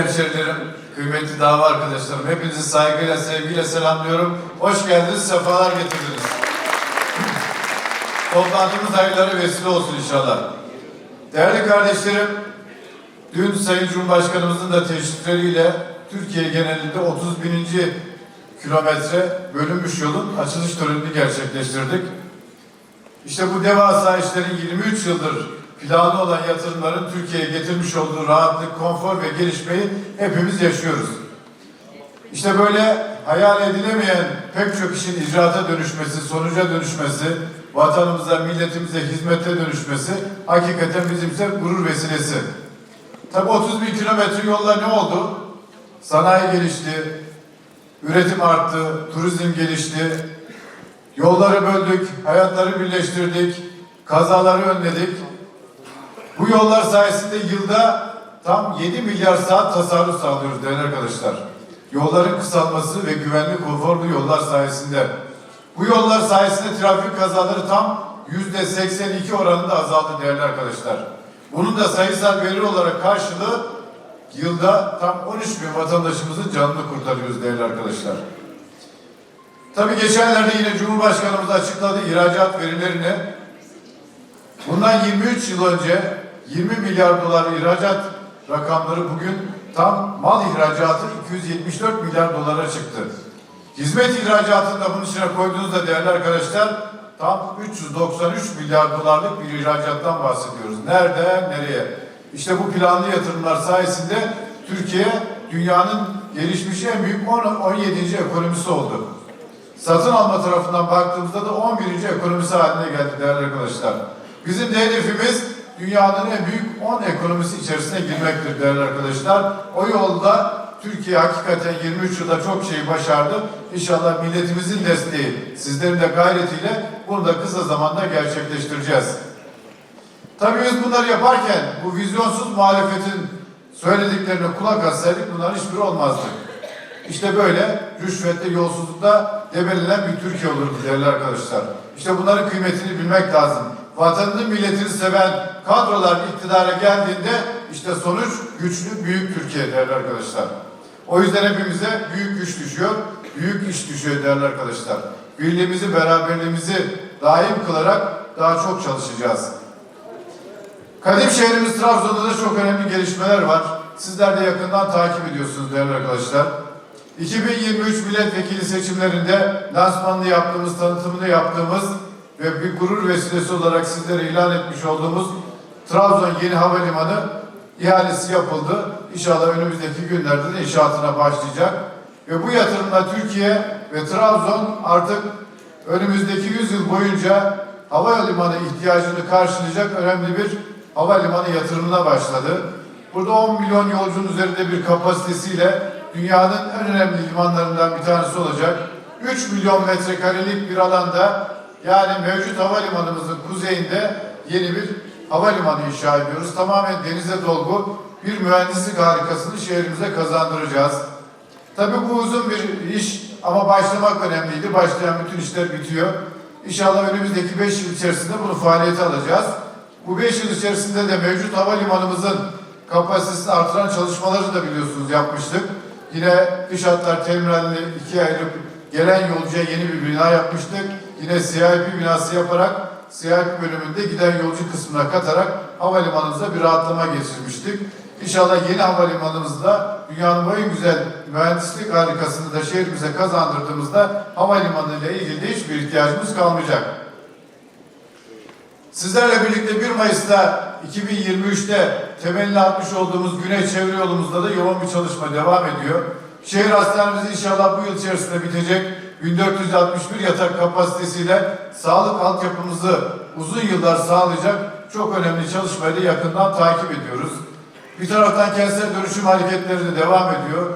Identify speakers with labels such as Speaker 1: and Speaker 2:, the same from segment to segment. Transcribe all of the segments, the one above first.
Speaker 1: Hemşerilerim, kıymetli dava arkadaşlarım, hepinizi saygıyla, sevgiyle selamlıyorum. Hoş geldiniz, sefalar getirdiniz. Toplantımız hayırlara vesile olsun inşallah. Değerli kardeşlerim, dün Sayın Cumhurbaşkanımızın da teşrifleriyle Türkiye genelinde 30 bininci kilometre bölünmüş yolun açılış törenini gerçekleştirdik. İşte bu devasa işlerin 23 yıldır planı olan yatırımların Türkiye'ye getirmiş olduğu rahatlık, konfor ve gelişmeyi hepimiz yaşıyoruz. İşte böyle hayal edilemeyen pek çok işin icraata dönüşmesi, sonuca dönüşmesi, vatanımıza, milletimize hizmete dönüşmesi hakikaten bizimse gurur vesilesi. Tabi 30 bin kilometre yolla ne oldu? Sanayi gelişti, üretim arttı, turizm gelişti, Yolları böldük, hayatları birleştirdik, kazaları önledik. Bu yollar sayesinde yılda tam 7 milyar saat tasarruf sağlıyoruz değerli arkadaşlar. Yolların kısalması ve güvenli konforlu yollar sayesinde. Bu yollar sayesinde trafik kazaları tam yüzde 82 oranında azaldı değerli arkadaşlar. Bunun da sayısal veri olarak karşılığı yılda tam 13 bin vatandaşımızın canını kurtarıyoruz değerli arkadaşlar. Tabii geçenlerde yine Cumhurbaşkanımız açıkladı ihracat verilerini. Bundan 23 yıl önce 20 milyar dolar ihracat rakamları bugün tam mal ihracatı 274 milyar dolara çıktı. Hizmet ihracatını da bunun içine koyduğunuzda değerli arkadaşlar tam 393 milyar dolarlık bir ihracattan bahsediyoruz. Nerede, nereye? İşte bu planlı yatırımlar sayesinde Türkiye dünyanın gelişmiş en büyük 10, 17. ekonomisi oldu. Satın alma tarafından baktığımızda da 11. ekonomisi haline geldi değerli arkadaşlar. Bizim de hedefimiz dünyanın en büyük 10 ekonomisi içerisine girmektir değerli arkadaşlar. O yolda Türkiye hakikaten 23 yılda çok şey başardı. İnşallah milletimizin desteği, sizlerin de gayretiyle bunu da kısa zamanda gerçekleştireceğiz. Tabii biz bunları yaparken bu vizyonsuz muhalefetin söylediklerine kulak assaydık bunların hiçbiri olmazdı. İşte böyle rüşvette, yolsuzlukta debelenen bir Türkiye olurdu değerli arkadaşlar. İşte bunların kıymetini bilmek lazım. Vatanını, milletini seven kadrolar iktidara geldiğinde işte sonuç güçlü, büyük Türkiye değerli arkadaşlar. O yüzden hepimize büyük güç düşüyor, büyük iş düşüyor değerli arkadaşlar. Birliğimizi, beraberliğimizi daim kılarak daha çok çalışacağız. Kadim şehrimiz Trabzon'da da çok önemli gelişmeler var. Sizler de yakından takip ediyorsunuz değerli arkadaşlar. 2023 milletvekili seçimlerinde lansmanını yaptığımız, tanıtımını yaptığımız ve bir gurur vesilesi olarak sizlere ilan etmiş olduğumuz Trabzon Yeni Havalimanı ihalesi yapıldı. İnşallah önümüzdeki günlerde de inşaatına başlayacak. Ve bu yatırımla Türkiye ve Trabzon artık önümüzdeki 100 yıl boyunca havalimanı ihtiyacını karşılayacak önemli bir havalimanı yatırımına başladı. Burada 10 milyon yolcunun üzerinde bir kapasitesiyle dünyanın en önemli limanlarından bir tanesi olacak. 3 milyon metrekarelik bir alanda yani mevcut havalimanımızın kuzeyinde yeni bir havalimanı inşa ediyoruz. Tamamen denize dolgu bir mühendislik harikasını şehrimize kazandıracağız. Tabii bu uzun bir iş ama başlamak önemliydi. Başlayan bütün işler bitiyor. İnşallah önümüzdeki 5 yıl içerisinde bunu faaliyete alacağız. Bu 5 yıl içerisinde de mevcut havalimanımızın kapasitesini artıran çalışmaları da biliyorsunuz yapmıştık. Yine dış hatlar terminalini ikiye ayırıp gelen yolcuya yeni bir bina yapmıştık. Yine CIP binası yaparak CIP bölümünde giden yolcu kısmına katarak havalimanımıza bir rahatlama geçirmiştik. İnşallah yeni havalimanımızda dünyanın en güzel mühendislik harikasını da şehrimize kazandırdığımızda havalimanı ile ilgili hiçbir ihtiyacımız kalmayacak. Sizlerle birlikte 1 Mayıs'ta 2023'te temelini atmış olduğumuz Güney Çevre Yolumuzda da yoğun bir çalışma devam ediyor. Şehir hastanemiz inşallah bu yıl içerisinde bitecek. 1461 yatak kapasitesiyle sağlık altyapımızı uzun yıllar sağlayacak çok önemli çalışmayı da yakından takip ediyoruz. Bir taraftan kentsel dönüşüm hareketleri de devam ediyor.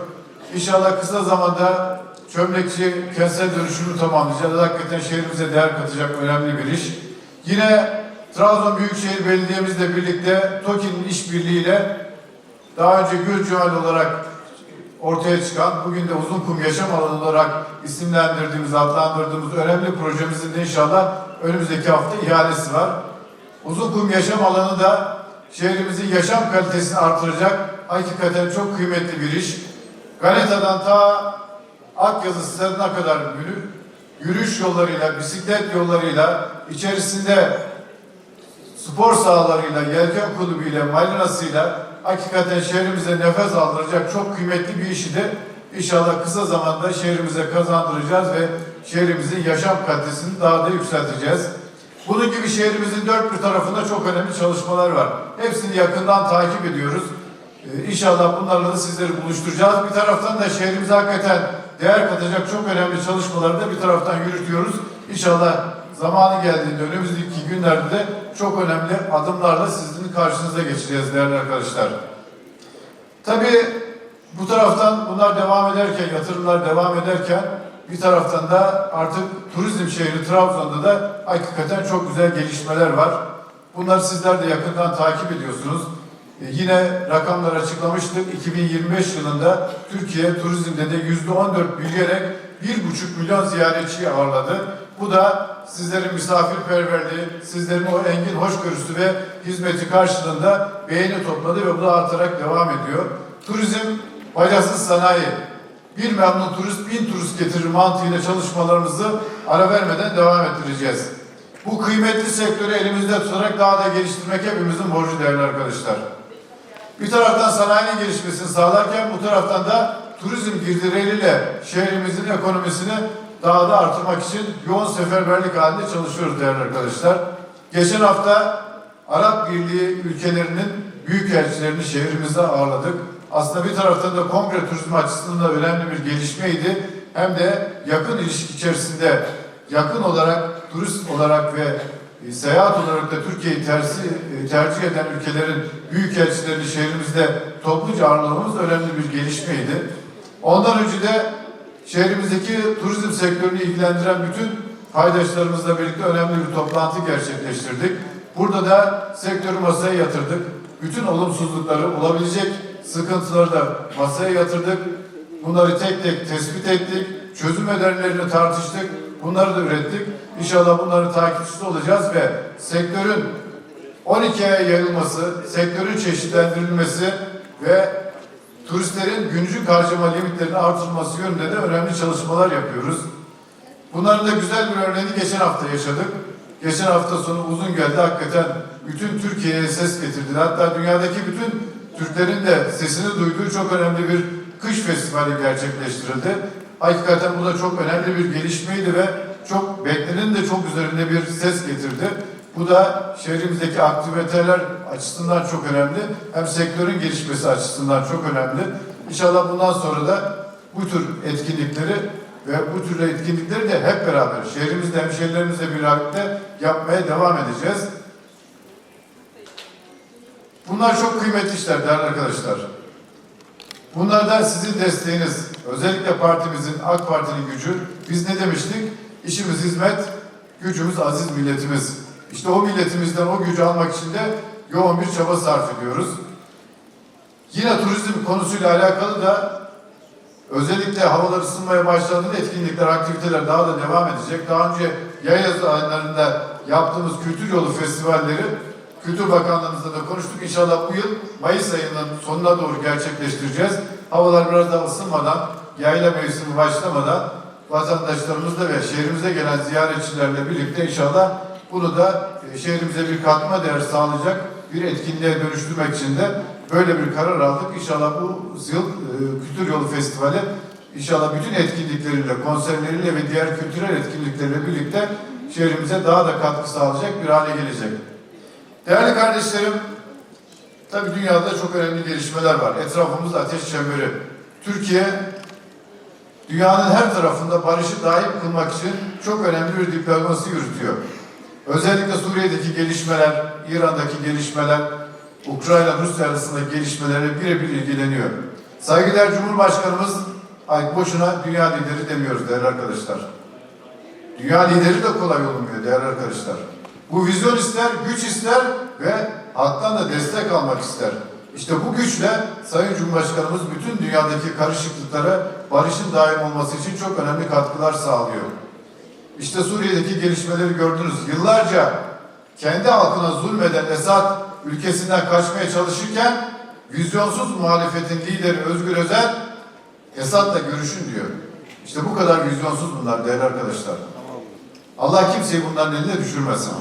Speaker 1: İnşallah kısa zamanda çömlekçi kentsel dönüşümü tamamlayacağız. Hakikaten şehrimize değer katacak önemli bir iş. Yine Trabzon Büyükşehir Belediye'mizle birlikte TOKİ'nin işbirliğiyle daha önce Gülcühal olarak ortaya çıkan, bugün de Uzunkum Yaşam Alanı olarak isimlendirdiğimiz, adlandırdığımız önemli projemizin de inşallah önümüzdeki hafta ihalesi var. Uzunkum Yaşam Alanı da şehrimizin yaşam kalitesini artıracak, hakikaten çok kıymetli bir iş. Galeta'dan ta Akyazı stadına kadar yürü- yürüyüş yollarıyla, bisiklet yollarıyla, içerisinde spor sahalarıyla, yelken kulübüyle, marinasıyla hakikaten şehrimize nefes aldıracak çok kıymetli bir işi de inşallah kısa zamanda şehrimize kazandıracağız ve şehrimizin yaşam kalitesini daha da yükselteceğiz. Bunun gibi şehrimizin dört bir tarafında çok önemli çalışmalar var. Hepsini yakından takip ediyoruz. Ee, İnşallah bunlarla da sizleri buluşturacağız. Bir taraftan da şehrimize hakikaten değer katacak çok önemli çalışmaları da bir taraftan yürütüyoruz. İnşallah zamanı geldiğinde önümüzdeki günlerde de çok önemli adımlarla sizin karşınıza geçeceğiz değerli arkadaşlar. Tabii bu taraftan bunlar devam ederken, yatırımlar devam ederken bir taraftan da artık turizm şehri Trabzon'da da hakikaten çok güzel gelişmeler var. Bunları sizler de yakından takip ediyorsunuz. E, yine rakamlar açıklamıştık. 2025 yılında Türkiye turizmde de yüzde 14 büyüyerek 1,5 milyon ziyaretçiyi ağırladı. Bu da sizlerin misafirperverliği, sizlerin o engin hoşgörüsü ve hizmeti karşılığında beğeni topladı ve bu da artarak devam ediyor. Turizm bacasız sanayi. Bir memnun turist bin turist getirir mantığıyla çalışmalarımızı ara vermeden devam ettireceğiz. Bu kıymetli sektörü elimizde tutarak daha da geliştirmek hepimizin borcu değerli arkadaşlar. Bir taraftan sanayinin gelişmesini sağlarken bu taraftan da turizm girdileriyle şehrimizin ekonomisini daha da artırmak için yoğun seferberlik halinde çalışıyoruz değerli arkadaşlar. Geçen hafta Arap Birliği ülkelerinin büyükelçilerini şehrimizde ağırladık. Aslında bir taraftan da kongre turizmi açısından da önemli bir gelişmeydi. Hem de yakın ilişki içerisinde yakın olarak turist olarak ve e, seyahat olarak da Türkiye'yi e, tercih eden ülkelerin büyükelçilerini şehrimizde topluca ağırlamamız önemli bir gelişmeydi. Ondan önce de şehrimizdeki turizm sektörünü ilgilendiren bütün paydaşlarımızla birlikte önemli bir toplantı gerçekleştirdik. Burada da sektörü masaya yatırdık. Bütün olumsuzlukları, olabilecek sıkıntıları da masaya yatırdık. Bunları tek tek tespit ettik. Çözüm önerilerini tartıştık. Bunları da ürettik. İnşallah bunların takipçisi olacağız ve sektörün 12 aya yayılması, sektörün çeşitlendirilmesi ve turistlerin günlük harcama limitlerinin artırılması yönünde de önemli çalışmalar yapıyoruz. Bunların da güzel bir örneğini geçen hafta yaşadık. Geçen hafta sonu uzun geldi hakikaten bütün Türkiye'ye ses getirdiler. Hatta dünyadaki bütün Türklerin de sesini duyduğu çok önemli bir kış festivali gerçekleştirildi. Hakikaten bu da çok önemli bir gelişmeydi ve çok beklenenin de çok üzerinde bir ses getirdi. Bu da şehrimizdeki aktiviteler açısından çok önemli. Hem sektörün gelişmesi açısından çok önemli. İnşallah bundan sonra da bu tür etkinlikleri ve bu tür etkinlikleri de hep beraber şehrimizde hemşehrilerimizle birlikte yapmaya devam edeceğiz. Bunlar çok kıymetli işler değerli arkadaşlar. Bunlardan sizin desteğiniz, özellikle partimizin, AK Parti'nin gücü. Biz ne demiştik? İşimiz hizmet, gücümüz aziz milletimiz. İşte o milletimizden o gücü almak için de yoğun bir çaba sarf ediyoruz. Yine turizm konusuyla alakalı da özellikle havalar ısınmaya başladığında etkinlikler, aktiviteler daha da devam edecek. Daha önce yaz aylarında yaptığımız kültür yolu festivalleri Kültür Bakanlığımızla da konuştuk. İnşallah bu yıl Mayıs ayının sonuna doğru gerçekleştireceğiz. Havalar biraz daha ısınmadan, yayla mevsimi başlamadan vatandaşlarımızla ve şehrimize gelen ziyaretçilerle birlikte inşallah bunu da e, şehrimize bir katma değer sağlayacak bir etkinliğe dönüştürmek için de böyle bir karar aldık. İnşallah bu yıl e, Kültür Yolu Festivali inşallah bütün etkinlikleriyle, konserleriyle ve diğer kültürel etkinliklerle birlikte şehrimize daha da katkı sağlayacak bir hale gelecek. Değerli kardeşlerim, tabi dünyada çok önemli gelişmeler var. Etrafımızda ateş çemberi. Türkiye, dünyanın her tarafında barışı daim kılmak için çok önemli bir diplomasi yürütüyor. Özellikle Suriye'deki gelişmeler, İran'daki gelişmeler, Ukrayna Rusya arasındaki gelişmelerle birebir ilgileniyor. Saygıdeğer Cumhurbaşkanımız ay boşuna dünya lideri demiyoruz değerli arkadaşlar. Dünya lideri de kolay olmuyor değerli arkadaşlar. Bu vizyon ister, güç ister ve halktan da destek almak ister. İşte bu güçle Sayın Cumhurbaşkanımız bütün dünyadaki karışıklıklara barışın daim olması için çok önemli katkılar sağlıyor. İşte Suriye'deki gelişmeleri gördünüz. Yıllarca kendi halkına zulmeden Esad ülkesinden kaçmaya çalışırken vizyonsuz muhalefetin lideri Özgür Özel Esad'la görüşün diyor. İşte bu kadar vizyonsuz bunlar değerli arkadaşlar. Allah kimseyi bunların eline düşürmesin.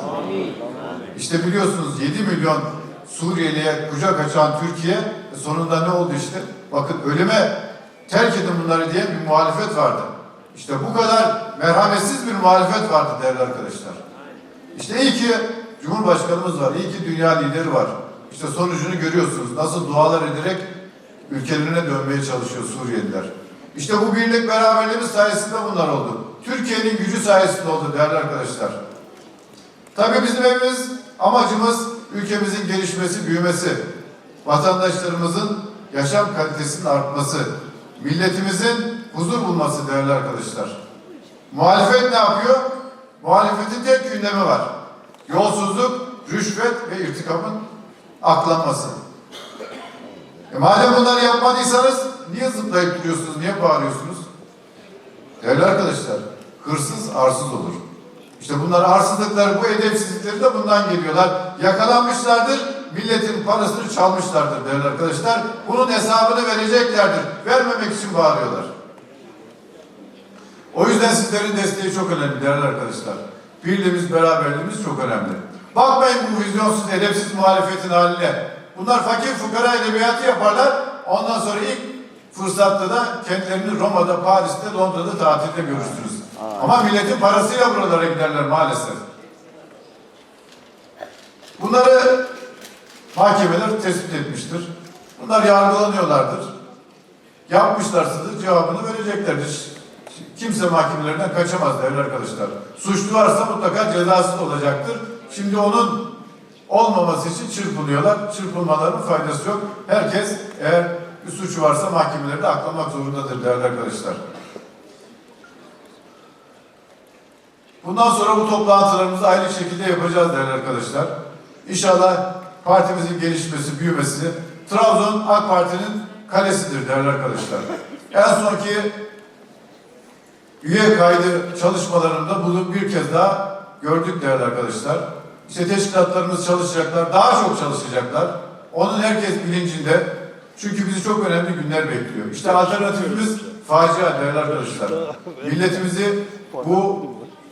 Speaker 1: İşte biliyorsunuz 7 milyon Suriyeli'ye kucak açan Türkiye sonunda ne oldu işte? Bakın ölüme terk edin bunları diye bir muhalefet vardı. İşte bu kadar merhametsiz bir muhalefet vardı değerli arkadaşlar. İşte iyi ki Cumhurbaşkanımız var, iyi ki dünya lideri var. İşte sonucunu görüyorsunuz. Nasıl dualar ederek ülkelerine dönmeye çalışıyor Suriyeliler. İşte bu birlik beraberliğimiz sayesinde bunlar oldu. Türkiye'nin gücü sayesinde oldu değerli arkadaşlar. Tabii bizim evimiz, amacımız ülkemizin gelişmesi, büyümesi. Vatandaşlarımızın yaşam kalitesinin artması. Milletimizin huzur bulması değerli arkadaşlar. Muhalefet ne yapıyor? Muhalefetin tek gündemi var. Yolsuzluk, rüşvet ve irtikamın aklanması. E madem bunları yapmadıysanız niye zıplayıp duruyorsunuz, niye bağırıyorsunuz? Değerli arkadaşlar, hırsız arsız olur. İşte bunlar arsızlıkları, bu edepsizlikleri de bundan geliyorlar. Yakalanmışlardır, milletin parasını çalmışlardır değerli arkadaşlar. Bunun hesabını vereceklerdir. Vermemek için bağırıyorlar. O yüzden sizlerin desteği çok önemli değerli arkadaşlar. Birliğimiz, beraberliğimiz çok önemli. Bakmayın bu vizyonsuz, edepsiz muhalefetin haline. Bunlar fakir fukara edebiyatı yaparlar. Ondan sonra ilk fırsatta da kendilerini Roma'da, Paris'te, Londra'da tatilde görürsünüz. Ama milletin parasıyla buralara giderler maalesef. Bunları mahkemeler tespit etmiştir. Bunlar yargılanıyorlardır. Yapmışlarsa da cevabını vereceklerdir. Kimse mahkemelerden kaçamaz değerli arkadaşlar. Suçlu varsa mutlaka cezası olacaktır. Şimdi onun olmaması için çırpınıyorlar. Çırpınmalarının faydası yok. Herkes eğer bir suçu varsa mahkemelerde aklamak zorundadır değerli arkadaşlar. Bundan sonra bu toplantılarımızı aynı şekilde yapacağız değerli arkadaşlar. İnşallah partimizin gelişmesi, büyümesi Trabzon AK Parti'nin kalesidir değerli arkadaşlar. En sonki üye kaydı çalışmalarında bunu bir kez daha gördük değerli arkadaşlar. İşte teşkilatlarımız çalışacaklar, daha çok çalışacaklar. Onun herkes bilincinde. Çünkü bizi çok önemli günler bekliyor. İşte alternatifimiz facia değerli arkadaşlar. Milletimizi bu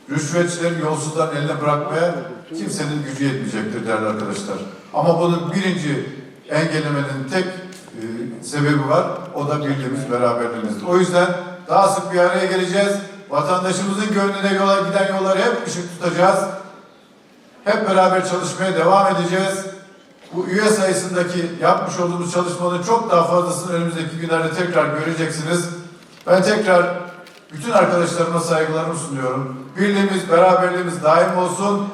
Speaker 1: rüşvetçilerin yolsuzların eline bırakmaya kimsenin gücü yetmeyecektir değerli arkadaşlar. Ama bunun birinci engellemenin tek e, sebebi var. O da birliğimiz, beraberliğimizdir. O yüzden daha sık bir araya geleceğiz. Vatandaşımızın gönlüne yola giden yolları hep ışık tutacağız. Hep beraber çalışmaya devam edeceğiz. Bu üye sayısındaki yapmış olduğumuz çalışmanın çok daha fazlasını önümüzdeki günlerde tekrar göreceksiniz. Ben tekrar bütün arkadaşlarıma saygılarımı sunuyorum. Birliğimiz, beraberliğimiz daim olsun.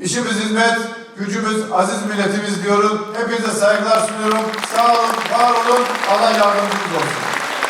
Speaker 1: İşimiz hizmet, gücümüz aziz milletimiz diyorum. Hepinize saygılar sunuyorum. Sağ olun, var olun. Allah yardımcınız olsun.